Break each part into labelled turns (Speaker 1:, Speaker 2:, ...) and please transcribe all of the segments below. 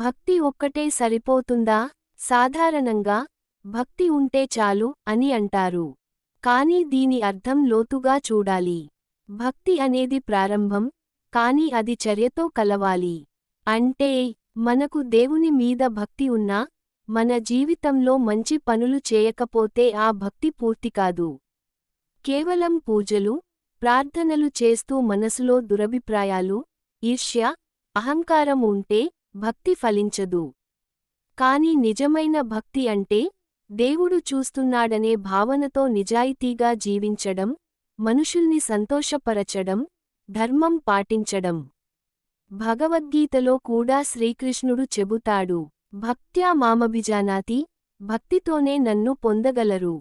Speaker 1: భక్తి ఒక్కటే సరిపోతుందా? సాధారణంగా భక్తి ఉంటే చాలు అని అంటారు. కానీ దీని అర్థం లోతుగా చూడాలి. భక్తి అనేది ప్రారంభం కాని అది చర్యతో కలవాలి. అంటే మనకు దేవుని మీద భక్తి ఉన్నా మన జీవితంలో మంచి పనులు చేయకపోతే ఆ భక్తి పూర్తి కాదు. కేవలం పూజలు ప్రార్థనలు చేస్తూ మనసులో దురభిప్రాయాలు ఈర్ష్య అహంకారం ఉంటే భక్తి ఫలించదు. కాని నిజమైన భక్తి అంటే దేవుడు చూస్తున్నాడనే భావనతో నిజాయితీగా జీవించడం మనుషుల్ని సంతోషపరచడం ధర్మం పాటించడం. భగవద్గీతలో కూడా శ్రీకృష్ణుడు చెబుతాడు భక్త్యా మామభిజానాతి భక్తితోనే నన్ను పొందగలరు.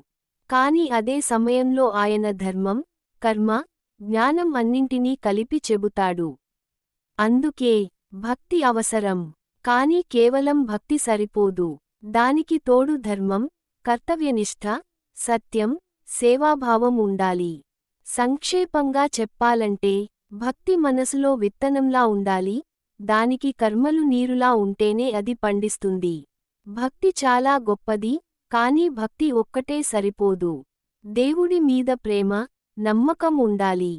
Speaker 1: కాని అదే సమయంలో ఆయన ధర్మం కర్మ జ్ఞానం అన్నింటినీ కలిపి చెబుతాడు. అందుకే భక్తి అవసరం కాని కేవలం భక్తి సరిపోదు. దానికి తోడు ధర్మం కర్తవ్యనిష్ఠ సత్యం సేవాభావం ఉండాలి. సంక్షేపంగా చెప్పాలంటే భక్తి మనసులో విత్తనంలా ఉండాలి దానికి కర్మలు నీరులా ఉంటేనే అది పండిస్తుంది. భక్తి చాలా గొప్పది కాని భక్తి ఒక్కటే సరిపోదు. దేవుడి మీద ప్రేమ నమ్మకం ఉండాలి.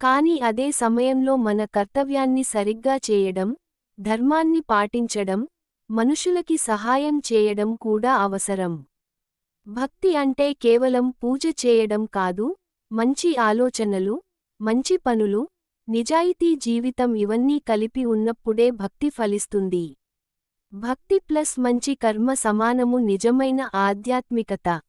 Speaker 1: కాని అదే సమయంలో మన కర్తవ్యాన్ని సరిగ్గా చేయడం ధర్మాన్ని పాటించడం మనుషులకి సహాయం చేయడం కూడా అవసరం. భక్తి అంటే కేవలం పూజ చేయడం కాదు మంచి ఆలోచనలు మంచి పనులు నిజాయితీ జీవితం ఇవన్నీ కలిపి ఉన్నప్పుడే భక్తి ఫలిస్తుంది. భక్తి ప్లస్ మంచి కర్మ సమానము నిజమైన ఆధ్యాత్మికత.